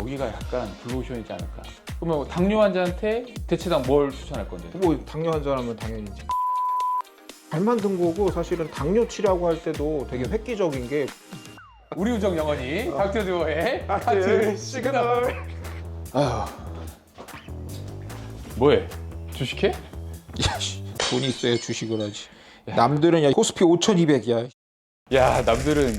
여기가 약간 블루오션이지 않을까. 그러면 당뇨 환자한테 대체당 뭘 추천할 건데? 뭐 당뇨 환자라면 당연히 이제 잘 만든 거고 사실은 당뇨 치료하고 할 때도 되게 획기적인 게 우리 우정 영원히 닥터 듀오의 하트 하트 시그널. 시그널. 아휴. 뭐해? 주식해? 야, 씨, 돈이 있어야 주식을 하지. 남들은 야 코스피 5,200이야. 야 남들은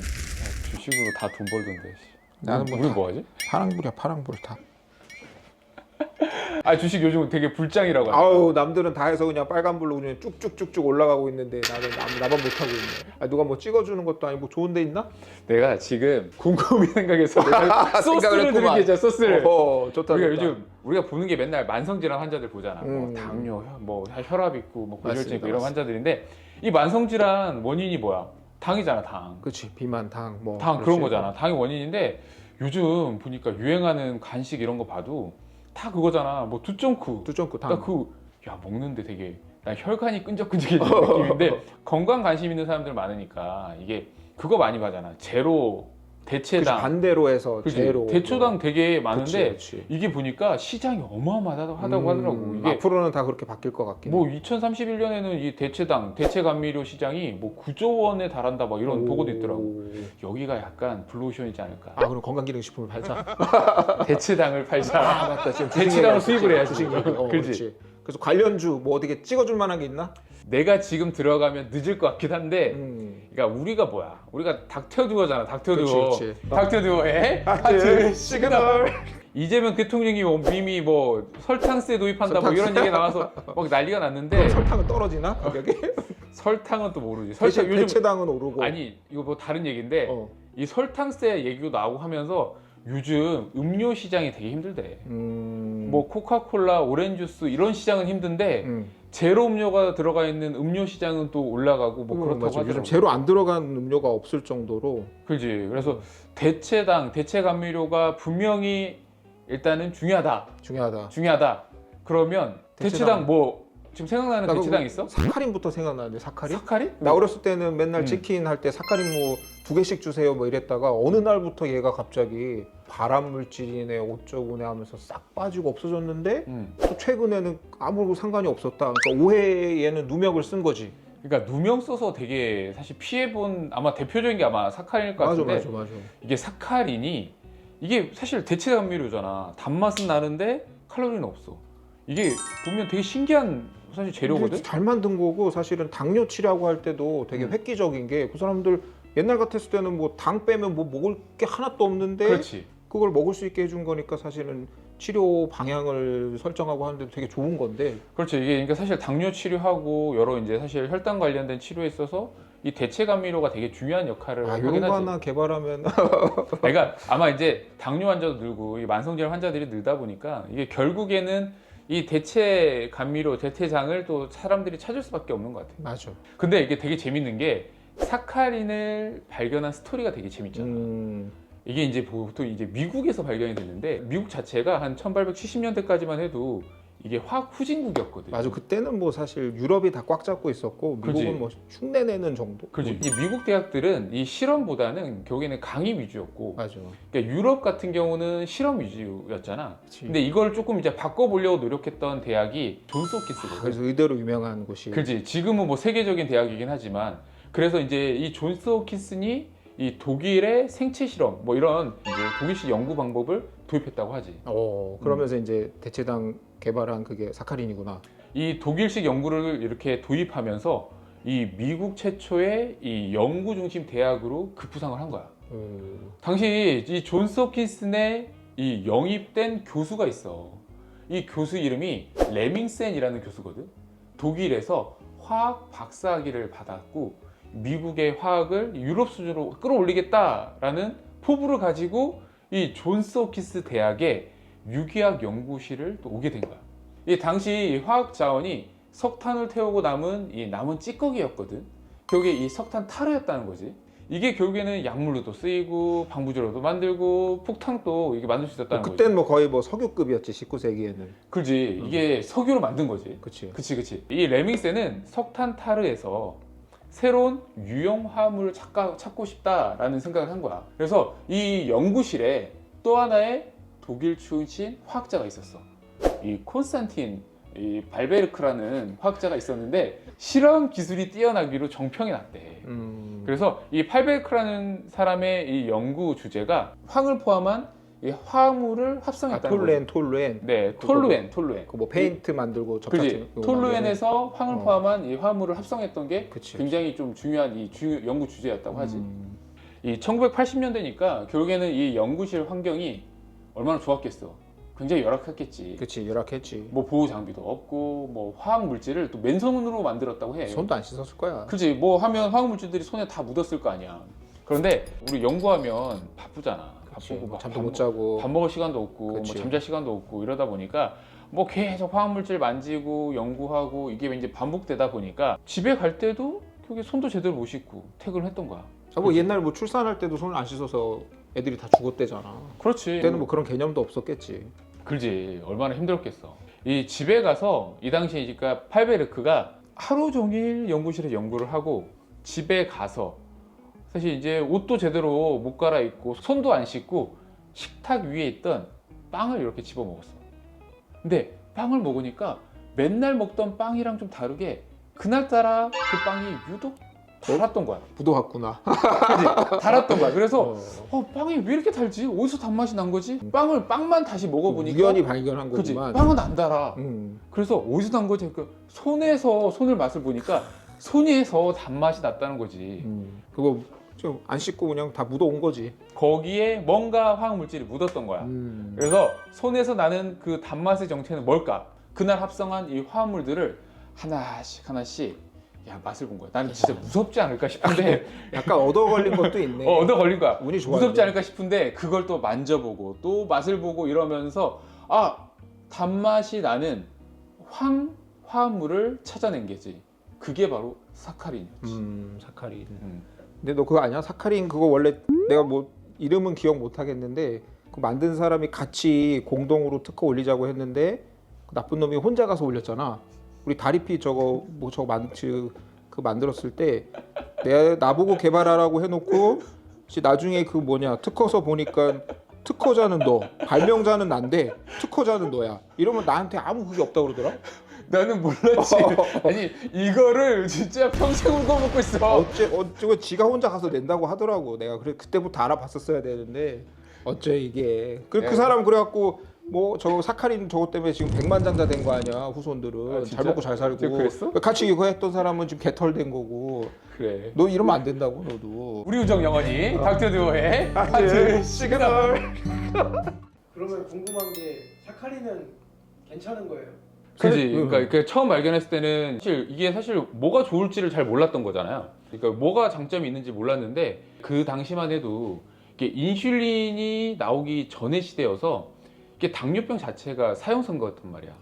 주식으로 다 돈 벌던데. 씨. 나는 뭐 우리 다- 뭐 하지? 파랑불이야 파랑불 다. 아 주식 요즘 되게 불장이라고 하네. 아우 남들은 다 해서 그냥 빨간불로 그냥 쭉쭉쭉쭉 올라가고 있는데 나는 남, 나만 못하고 있네. 아, 누가 뭐 찍어주는 것도 아니고 좋은 데 있나? 내가 지금 곰곰이 생각해서 내가 소스를 했구만. 들이겠죠 소스를. 어 좋다. 우리가 좋다. 요즘 우리가 보는 게 맨날 만성질환 환자들 보잖아. 뭐 음. 당뇨, 혈- 뭐 혈압 있고, 뭐 맞습니다, 있고 이런 맞습니다. 환자들인데 이 만성질환 원인이 뭐야? 당이잖아, 당. 그렇지 비만 당 뭐. 당. 그런 거잖아. 당이 원인인데 요즘 보니까 유행하는 간식 이런 거 봐도 다 그거잖아. 뭐 두점쿠. 두점크 당. 그러니까 그 야 먹는데 되게 난 혈관이 끈적끈적해지는 느낌인데 건강 관심 있는 사람들 많으니까 이게 그거 많이 봐잖아. 제로 대체당. 반대로 해서 그치? 제로. 대초당 되게 많은데 그치, 그치. 이게 보니까 시장이 어마어마하다고 하다고 음, 하더라고. 이게 앞으로는 다 그렇게 바뀔 것 같긴. 뭐 2031년에는 이 대체당, 대체 감미료 시장이 뭐 9조 원에 달한다 뭐 이런 오. 보고도 있더라고. 여기가 약간 블루오션이지 않을까. 아 그럼 건강기능식품을 팔자. 대체당을 팔자. 아 맞다 지금 대체당을 수입을. 해야지. 얘기. 어, 그렇지. 그래서 관련주 뭐 어떻게 찍어줄 만한 게 있나? 내가 지금 들어가면 늦을 것 같긴 한데, 음. 그러니까 우리가 뭐야? 우리가 닥터듀오잖아, 닥터듀오. 그치, 그치. 닥터듀오의 하트 시그널. 이재명 대통령이 뭐 이미 뭐 설탕세 도입한다 뭐 이런 얘기 나와서 막 난리가 났는데 설탕은 떨어지나 가격이? 설탕은 또 모르지. 대체, 설탕 요즘 대체당은 오르고. 아니 이거 뭐 다른 얘기인데 어. 이 설탕세 얘기도 나오고 하면서 요즘 음료 시장이 되게 힘들대. 음. 뭐 코카콜라, 오렌지 주스 이런 시장은 힘든데 음. 제로 음료가 들어가 있는 음료 시장은 또 올라가고 뭐 음, 그렇다고 맞아. 하더라고. 요즘 제로 안 들어간 음료가 없을 정도로 그지. 그래서 대체당, 대체 감미료가 분명히 일단은 중요하다. 중요하다. 중요하다. 그러면 대체당, 대체당. 뭐 지금 생각나는 나 대체당 그거 있어? 사카린부터 생각나는데 사카린? 사카린? 나 어렸을 때는 맨날 음. 치킨 할 때 사카린 뭐 두 개씩 주세요 뭐 이랬다가 어느 날부터 얘가 갑자기 발암 물질이네 어쩌고네 하면서 싹 빠지고 없어졌는데 음. 또 최근에는 아무 상관이 없었다. 그러니까 오해에는 누명을 쓴 거지. 그러니까 누명 써서 되게 사실 피해 본 아마 대표적인 게 아마 사카린일 것 맞아 같은데 맞아 맞아. 이게 사카린이 이게 사실 대체 감미료잖아. 단맛은 나는데 칼로리는 없어. 이게 보면 되게 신기한 사실 재료거든. 잘 만든 거고 사실은 당뇨 치료하고 할 때도 되게 음. 획기적인 게 그 사람들 옛날 같았을 때는 뭐 당 빼면 뭐 먹을 게 하나도 없는데 그렇지. 그걸 먹을 수 있게 해준 거니까 사실은 치료 방향을 설정하고 하는데 되게 좋은 건데 그렇죠. 이게 그러니까 사실 당뇨 치료하고 여러 이제 사실 혈당 관련된 치료에 있어서 이 대체 감미료가 되게 중요한 역할을 아 하긴 하지. 하나 개발하면 그러니까 아마 이제 당뇨 환자도 늘고 이 만성질환 환자들이 늘다 보니까 이게 결국에는 이 대체 감미료, 대체장을 또 사람들이 찾을 수밖에 없는 것 같아요. 맞아. 근데 이게 되게 재밌는 게 사카린을 발견한 스토리가 되게 재밌잖아. 음, 이게 이제 보통 이제 미국에서 발견이 됐는데 미국 자체가 한 1870년대까지만 해도 이게 화학 후진국이었거든. 맞아. 그때는 뭐 사실 유럽이 다 꽉 잡고 있었고 미국은 그지. 뭐 흉내내는 정도. 그지. 이 미국 대학들은 이 실험보다는 결국에는 강의 위주였고, 맞아. 그러니까 유럽 같은 경우는 실험 위주였잖아. 그치. 근데 이걸 조금 이제 바꿔보려고 노력했던 대학이 존스 홉킨스거든. 아, 그래서 의대로 유명한 곳이. 그지. 지금은 뭐 세계적인 대학이긴 하지만, 그래서 이제 이 존스 홉킨슨이 이 독일의 생체 실험, 뭐 이런 이제 독일식 연구 방법을 도입했다고 하지. 어 그러면서 이제 대체당 개발한 그게 사카린이구나. 이 독일식 연구를 이렇게 도입하면서 이 미국 최초의 이 연구 중심 대학으로 급부상을 한 거야. 음, 당시 이 존스 홉킨슨의 이 영입된 교수가 있어. 이 교수 이름이 레밍센이라는 교수거든. 독일에서 화학 박사학위를 받았고 미국의 화학을 유럽 수준으로 끌어올리겠다라는 포부를 가지고 이 존스 홉킨스 대학의 유기학 연구실을 또 오게 된 거야. 이 당시 화학 자원이 석탄을 태우고 남은 이 남은 찌꺼기였거든. 결국에 이 석탄 타르였다는 거지. 이게 결국에는 약물로도 쓰이고 방부제로도 만들고 폭탄도 이게 만들 수 있었다는 거지. 그때는 뭐 거의 뭐 석유급이었지 19세기에는. 그지. 이게 석유로 만든 거지. 그치. 그치 그치. 이 레밍스는 석탄 타르에서 새로운 유용 화합물을 찾가, 찾고 싶다라는 생각을 한 거야. 그래서 이 연구실에 또 하나의 독일 출신 화학자가 있었어. 이 콘스탄틴 이 발베르크라는 화학자가 있었는데 실험 기술이 뛰어나기로 정평이 났대. 음. 그래서 이 팔베르크라는 사람의 이 연구 주제가 황을 포함한 이 화합물을 아, 합성했다는 톨루엔 톨루엔 거죠. 네, 톨루엔, 톨루엔. 그 뭐 페인트 만들고 접착제 톨루엔에서 황을 어. 포함한 이 화합물을 합성했던 게 그치. 굉장히 좀 중요한 이 주, 연구 주제였다고 하지. 음. 이 1980년대니까 결국에는 이 연구실 환경이 얼마나 좋았겠어. 굉장히 열악했겠지. 그치 열악했지. 뭐 보호 장비도 없고 뭐 화학 물질을 또 맨손으로 만들었다고 해. 손도 안 씻었을 거야. 그지. 뭐 하면 화학 물질들이 손에 다 묻었을 거 아니야. 그런데 우리 연구하면 바쁘잖아. 그치. 바쁘고 뭐막 잠도 밥 못 자고. 밥 먹을 시간도 없고 그치. 뭐 잠잘 시간도 없고 이러다 보니까 뭐 계속 화학 물질 만지고 연구하고 이게 이제 반복되다 보니까 집에 갈 때도 결국에 손도 제대로 못 씻고 퇴근을 했던 거야. 아, 뭐 옛날 뭐 출산할 때도 손을 안 씻어서 애들이 다 죽었대잖아. 그렇지. 그때는 뭐 그런 개념도 없었겠지. 그지 얼마나 힘들었겠어. 이 집에 가서 이 당시에 그러니까 팔베르크가 하루 종일 연구실에 연구를 하고 집에 가서 사실 이제 옷도 제대로 못 갈아입고 손도 안 씻고 식탁 위에 있던 빵을 이렇게 집어 먹었어. 근데 빵을 먹으니까 맨날 먹던 빵이랑 좀 다르게 그날따라 그 빵이 유독 달았던 거야. 묻어갔구나. 그지? 달았던 거야. 그래서 어. 어 빵이 왜 이렇게 달지? 어디서 단맛이 난 거지? 빵을 빵만 다시 먹어보니까 우연히 발견한? 거지만. 빵은 안 달아. 음. 그래서 어디서 난 거지? 그 손에서 손을 맛을 보니까 손에서 단맛이 났다는 거지. 음. 그거 좀 안 씻고 그냥 다 묻어온 거지. 거기에 뭔가 화학 물질이 묻었던 거야. 음. 그래서 손에서 나는 그 단맛의 정체는 뭘까? 그날 합성한 이 화합물들을 하나씩 하나씩 야 맛을 본 거야. 나는 진짜 무섭지 않을까 싶은데 약간 얻어 걸린 것도 있네. 어, 얻어 걸린 거야. 운이 좋아. 무섭지 않을까 싶은데 그걸 또 만져보고 또 맛을 보고 이러면서 아 단맛이 나는 황 화합물을 찾아낸 게지. 그게 바로 사카린이었지. 음, 사카린. 음. 근데 너 그거 아니야? 사카린 그거 원래 내가 뭐 이름은 기억 못 하겠는데 그 만든 사람이 같이 공동으로 특허 올리자고 했는데 그 나쁜 놈이 혼자 가서 올렸잖아. 우리 다리피 저거 뭐 저거 만그 그 만들었을 때 내가 나보고 개발하라고 해놓고 씨 나중에 그 뭐냐 특허서 보니까 특허자는 너, 발명자는 난데 특허자는 너야. 이러면 나한테 아무 그게 없다 그러더라. 나는 몰랐지. 아니 이거를 진짜 평생 울고 먹고 있어. 어째 어쩌고 지가 혼자 가서 낸다고 하더라고. 내가 그래 그때부터 알아봤었어야 되는데 어째 이게 그, 그 내가- 사람 그래갖고 뭐 저 사카린 저것 때문에 지금 백만장자 된 거 아니야 후손들은 아, 진짜? 잘 먹고 잘 살고 진짜 그랬어? 같이 이거 했던 사람은 지금 개털된 거고 그래. 너 이러면 안 된다고 너도 우리 우정 영원히 닥터 듀오의 하트 하트 시그널. 그러면 궁금한 게 사카린은 괜찮은 거예요? 그지. 응. 그러니까 그 처음 발견했을 때는 사실 이게 사실 뭐가 좋을지를 잘 몰랐던 거잖아요. 그러니까 뭐가 장점이 있는지 몰랐는데 그 당시만 해도 이게 인슐린이 나오기 전의 시대여서 이게 당뇨병 자체가 사형선 거였단 말이야.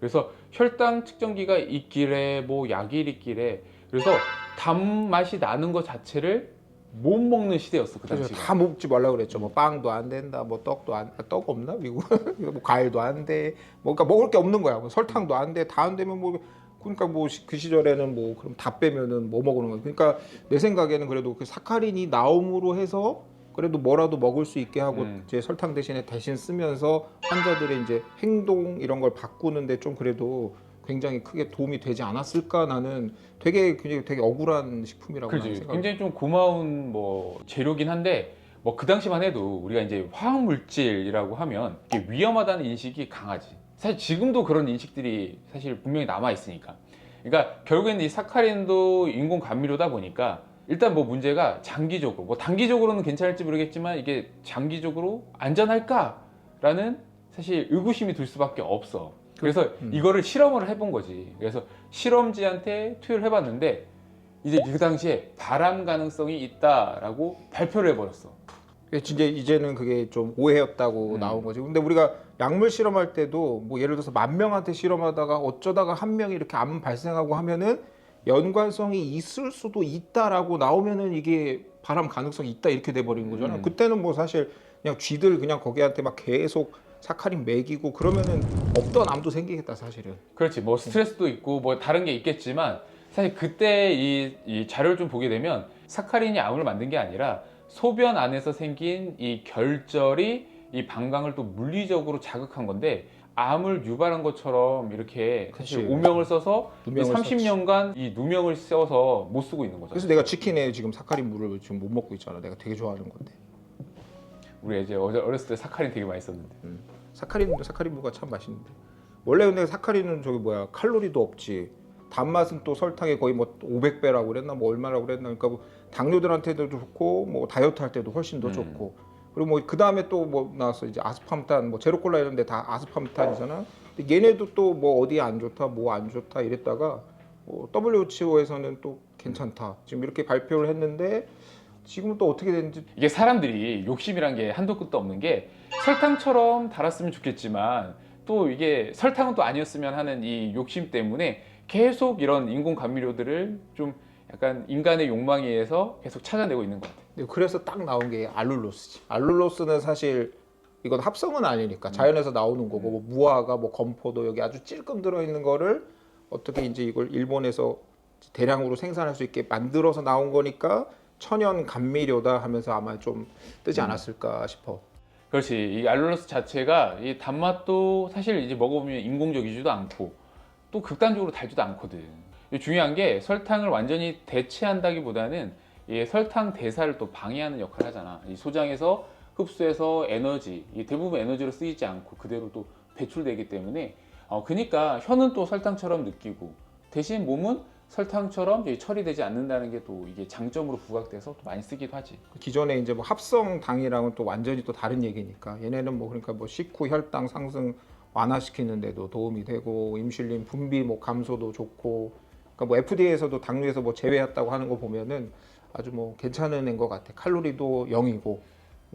그래서 혈당 측정기가 있길래 뭐 약이 있길래 그래서 단맛이 나는 것 자체를 못 먹는 시대였어 그 당시가. 다 먹지 말라 그랬죠. 뭐 빵도 안 된다, 뭐 떡도 안, 아, 떡 없나 미국? 뭐 과일도 안 돼. 뭐 그러니까 먹을 게 없는 거야. 뭐 설탕도 안 돼. 다 안 되면 뭐 그러니까 뭐 그 시절에는 뭐 그럼 다 빼면은 뭐 먹는 거야. 그러니까 내 생각에는 그래도 그 사카린이 나옴으로 해서 그래도 뭐라도 먹을 수 있게 하고 음. 이제 설탕 대신에 대신 쓰면서 환자들의 이제 행동 이런 걸 바꾸는데 좀 그래도 굉장히 크게 도움이 되지 않았을까 나는 되게 굉장히 되게 억울한 식품이라고 그지. 생각. 굉장히 좀 고마운 뭐 재료긴 한데 뭐 그 당시만 해도 우리가 이제 화학 물질이라고 하면 이게 위험하다는 인식이 강하지. 사실 지금도 그런 인식들이 사실 분명히 남아 있으니까. 그러니까 결국에는 이 사카린도 인공 감미료다 보니까 일단 뭐 문제가 장기적으로 뭐 단기적으로는 괜찮을지 모르겠지만 이게 장기적으로 안전할까라는 사실 의구심이 들 수밖에 없어. 그래서 음. 이거를 실험을 해본 거지. 그래서 실험지한테 투여를 해봤는데 이제 그 당시에 발암 가능성이 있다라고 발표를 해버렸어. 그게 진짜 이제는 그게 좀 오해였다고 음. 나온 거지. 근데 우리가 약물 실험할 때도 뭐 예를 들어서 만 명한테 실험하다가 어쩌다가 한 명이 이렇게 암 발생하고 하면은 연관성이 있을 수도 있다라고 나오면은 이게 발암 가능성이 있다 이렇게 돼 버리는 거잖아. 음. 그때는 뭐 사실 그냥 쥐들 그냥 거기한테 막 계속 사카린 먹이고 그러면은 없던 암도 생기겠다 사실은. 그렇지. 뭐 스트레스도 있고 뭐 다른 게 있겠지만 사실 그때 이, 이 자료를 좀 보게 되면 사카린이 암을 만든 게 아니라 소변 안에서 생긴 이 결절이 이 방광을 또 물리적으로 자극한 건데 암을 유발한 것처럼 이렇게 사실 그치. 오명을 써서 이 누명을 30년간 이 누명을 써서 못 쓰고 있는 거죠. 그래서 내가 치킨에 지금 사카린 물을 지금 못 먹고 있잖아. 내가 되게 좋아하는 건데. 우리 이제 어제 어렸을 때 사카린 되게 많이 썼는데. 사카린 사카린 무가 참 맛있는데. 원래 근데 사카린은 저기 뭐야 칼로리도 없지. 단맛은 또 설탕에 거의 뭐 500배라고 그랬나 뭐 얼마라고 그랬나 그러니까 뭐 당뇨들한테도 좋고 뭐 다이어트 할 때도 훨씬 더 음. 좋고 그리고 뭐 그 다음에 또 뭐 나왔어 이제 아스팜탄 뭐 제로콜라 이런 데 다 아스팜탄이잖아. 근데 얘네도 또 뭐 어디 안 좋다 뭐 안 좋다 이랬다가 뭐 WHO에서는 또 괜찮다 지금 이렇게 발표를 했는데 지금은 또 어떻게 되는지 이게 사람들이 욕심이란 게 한도 끝도 없는 게 설탕처럼 달았으면 좋겠지만 또 이게 설탕은 또 아니었으면 하는 이 욕심 때문에 계속 이런 인공 감미료들을 좀 약간 인간의 욕망에 의해서 계속 찾아내고 있는 것 같아요. 네, 그래서 딱 나온 게 알룰로스지. 알룰로스는 사실 이건 합성은 아니니까 자연에서 나오는 거고 뭐 무화과 뭐 건포도 여기 아주 찔끔 들어 있는 거를 어떻게 이제 이걸 일본에서 대량으로 생산할 수 있게 만들어서 나온 거니까 천연 감미료다 하면서 아마 좀 뜨지 않았을까 싶어. 그렇지. 이 알룰로스 자체가 이 단맛도 사실 이제 먹어보면 인공적이지도 않고 또 극단적으로 달지도 않거든. 이 중요한 게 설탕을 완전히 대체한다기보다는 이 설탕 대사를 또 방해하는 역할을 하잖아. 이 소장에서 흡수해서 에너지, 이 대부분 에너지로 쓰이지 않고 그대로 또 배출되기 때문에 어, 그러니까 혀는 또 설탕처럼 느끼고 대신 몸은 설탕처럼 처리되지 않는다는 게 또 이게 장점으로 부각돼서 또 많이 쓰기도 하지. 기존에 이제 뭐 합성 당이랑은 또 완전히 또 다른 얘기니까 얘네는 뭐 그러니까 뭐 식후 혈당 상승 완화시키는데도 도움이 되고 임슐린 분비 뭐 감소도 좋고 그러니까 뭐 FDA에서도 당류에서 뭐 제외했다고 하는 거 보면은 아주 뭐 괜찮은 애인 것 같아. 칼로리도 0이고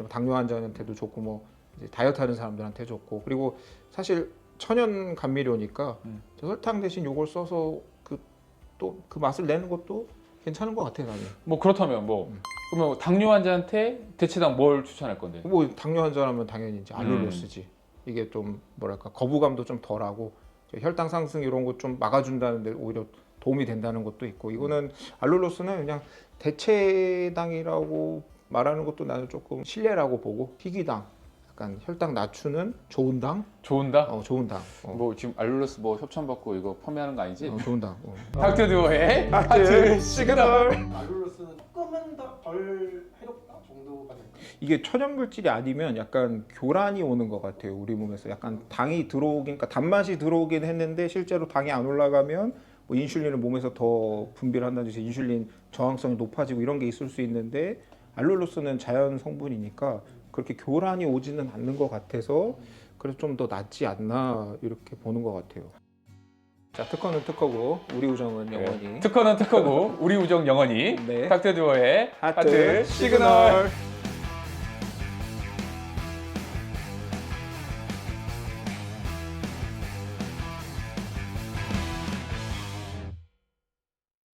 당뇨 환자한테도 좋고 뭐 다이어트 하는 사람들한테 좋고 그리고 사실 천연 감미료니까 음. 저 설탕 대신 요걸 써서 그또그 맛을 내는 것도 괜찮은 것 같아 나는. 뭐 그렇다면 뭐 그러면 당뇨 환자한테 대체당 뭘 추천할 건데? 뭐 당뇨 환자라면 당연히 이제 음. 알룰로스지. 이게 좀 뭐랄까 거부감도 좀 덜하고 저 혈당 상승 이런 거 좀 막아준다는데 오히려 도움이 된다는 것도 있고 이거는 알룰로스는 그냥 대체당이라고 말하는 것도 나는 조금 신뢰라고 보고 희귀당, 약간 혈당 낮추는 좋은 당, 좋은다? 어 좋은 당, 어, 뭐 지금 알룰로스 뭐 협찬 받고 이거 판매하는 거 아니지? 어, 좋은 당. 어. 닥터 듀오의 하트 시그널. 알룰로스는 조금은 더덜 해롭다 정도가 될까요? 이게 천연 물질이 아니면 약간 교란이 오는 것 같아요 우리 몸에서 약간 당이 들어오긴 그러니까 단맛이 들어오긴 했는데 실제로 당이 안 올라가면 뭐 인슐린을 몸에서 더 분비를 한다든지 인슐린 저항성이 높아지고 이런 게 있을 수 있는데 알룰로스는 자연 성분이니까 그렇게 교란이 오지는 않는 것 같아서 그래서 좀 더 낫지 않나 이렇게 보는 것 같아요. 자 특허는 특허고 우리 우정은 영원히 특허는 특허고 우리 우정 영원히 네. 닥터 듀오의 하트 하트 시그널.